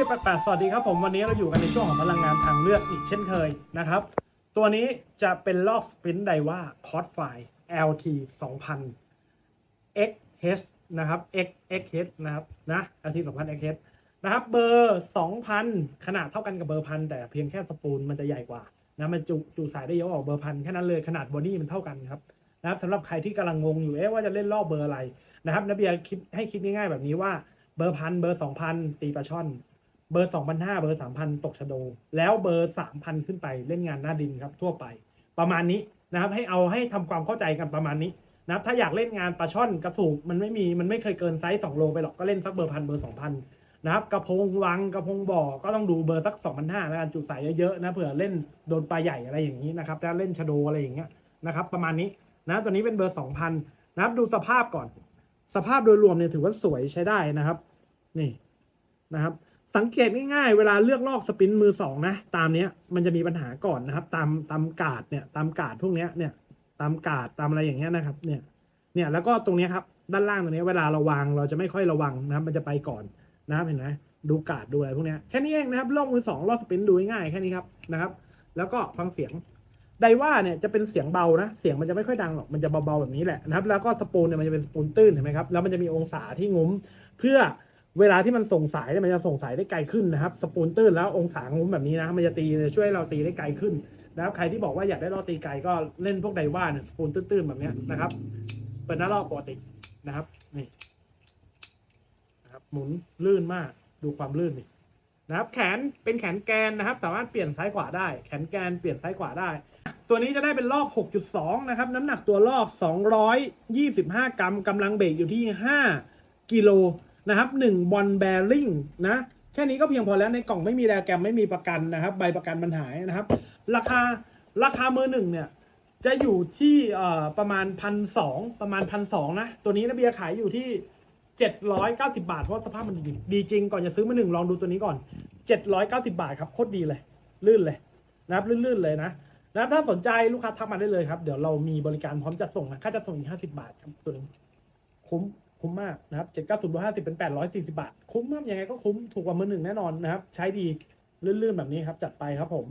บียร์แปดสวัสดีครับผมวันนี้เราอยู่กันในช่วงของพลังงานทางเลือกอีกเช่นเคยนะครับ ตัวนี้จะเป็นลอกสปินไดว่าคอร์ดไฟล์ LT 2000 XH นะครับ X XH นะครับนะ LT 2000 XH นะครับเบอร์ 2,000 ขนาดเท่ากันกับเบอร์พันแต่เพียงแค่สปูลมันจะใหญ่กว่านะมันจุจุสายได้เยอะกว่าเบอร์พันแค่นั้นเลยขนาดบอดี้มันเท่ากันครับนะครับสำหรับใครที่กำลังงงอยู่เอ๊ะว่าจะเล่นรอบเบอร์อะไรนะครับนเบียร์คิดให้คิดง่ายๆแบบนี้ว่าเบอร์พันเบอร์2,000ตีปลาช่อน เบอร์ 2,500 เบอร์ 3,000 ตกชะโด แล้วเบอร์ 3,000 ขึ้นไปเล่นงานหน้าดินครับทั่วไป ประมาณนี้นะครับให้เอาให้ทำความเข้าใจกันประมาณนี้นะครับถ้าอยากเล่นงานปลาช่อนกระสูบมันไม่มีมันไม่เคยเกินไซส์2โลไปหรอกก็เล่นสักเบอร์พันเบอร์ 2,000 นะครับกระพงวังกระพงบ่อก็ต้องดูเบอร์สัก 2,500แล้วกันจุสายเยอะๆนะเผื่อเล่นโดนปลาใหญ่อะไรอย่างนี้นะครับแล้วเล่นชะโดอะไรอย่างเงี้ยนะครับประมาณนี้นะตัวนี้เป็นเบอร์ 2,000 นะครับดูสภาพก่อน สภาพโดยรวมเนี่ยถือว่าสวยใช้ได้นะครับ นี่นะครับ สังเกตง่ายๆ เวลาเลือกลอกสปินมือสองนะ ตามเนี้ยมันจะมีปัญหาก่อนนะครับ ตามตามกาดเนี่ยตามกาดพวกเนี้ยเนี่ยตามกาดตามอะไรอย่างเงี้ยนะครับเนี่ยเนี่ยแล้วก็ตรงนี้ครับด้านล่างตรงนี้เวลาเราวางเราจะไม่ค่อยระวังนะครับ มันจะไปก่อนนะครับเห็นไหมดูกาดดูอะไรพวกนี้แค่นี้เองนะครับลอกมือสองลอกสปินดูง่ายแค่นี้ครับนะครับ แล้วก็ฟังเสียงไดว่าเนี่ยจะเป็นเสียงเบานะ เสียงมันจะไม่ค่อยดังหรอก มันจะเบาๆแบบนี้แหละนะครับ แล้วก็สปูลเนี่ยมันจะเป็นสปูลตื้นเห็นไหมครับ แล้วมันจะมีองศาที่งุ้มเพื่อ เวลาที่มันส่งสายเนี่ยมันจะส่งสายได้ไกลขึ้นนะครับ สปูลตื้นแล้วองศางุ้มแบบนี้นะมันจะตีช่วยเราตีได้ไกลขึ้นนะครับ ใครที่บอกว่าอยากได้ลอตีไกลก็เล่นพวกไดว่าเนี่ยสปูลตื้นๆแบบนี้นะครับเป็นหน้าลอกปกตินะครับนี่นะครับ หมุนลื่นมากดูความลื่นนี่นะครับ แขนเป็นแขนแกนนะครับ สามารถเปลี่ยนซ้ายขวาได้ แขนแกนเปลี่ยนซ้ายขวาได้ ตัวนี้จะได้เป็นรอบ 6.2 นะครับ น้ำหนักตัวรอบ 225 กรัมกำลังเบรกอยู่ที่ 5 กิโล นะครับ1บอลแบริ่งนะแค่นี้ก็เพียงพอแล้วในกล่องไม่มีแรแกรมไม่มีประกันนะครับ ใบประกันมันหายนะครับ ราคาราคามือหนึ่งเนี่ยจะอยู่ที่ประมาณพันสองประมาณพันสองนะ ตัวนี้นะเบียร์ขายอยู่ที่ 790 บาท เพราะสภาพมันดีดีจริงก่อนจะซื้อมาหนึ่งลองดูตัวนี้ก่อน 790 บาทครับโคตรดีเลย ลื่นเลยนะครับลื่นๆเลยนะนะครับถ้าสนใจลูกค้าทักมาได้เลยครับ เดี๋ยวเรามีบริการพร้อมจัดส่งนะค่าจัดส่งอีกห้าสิบาทครับตัวนี้คุ้ม คุ้มมากนะครับเจ็ดเก้าศูนย์ห้าสิบเป็นแปดร้อยสี่สิบาท คุ้มมากยังไงก็คุ้มถูกกว่ามือหนึ่งแน่นอนนะครับ ใช้ดีลื่นๆแบบนี้ครับ จัดไปครับผม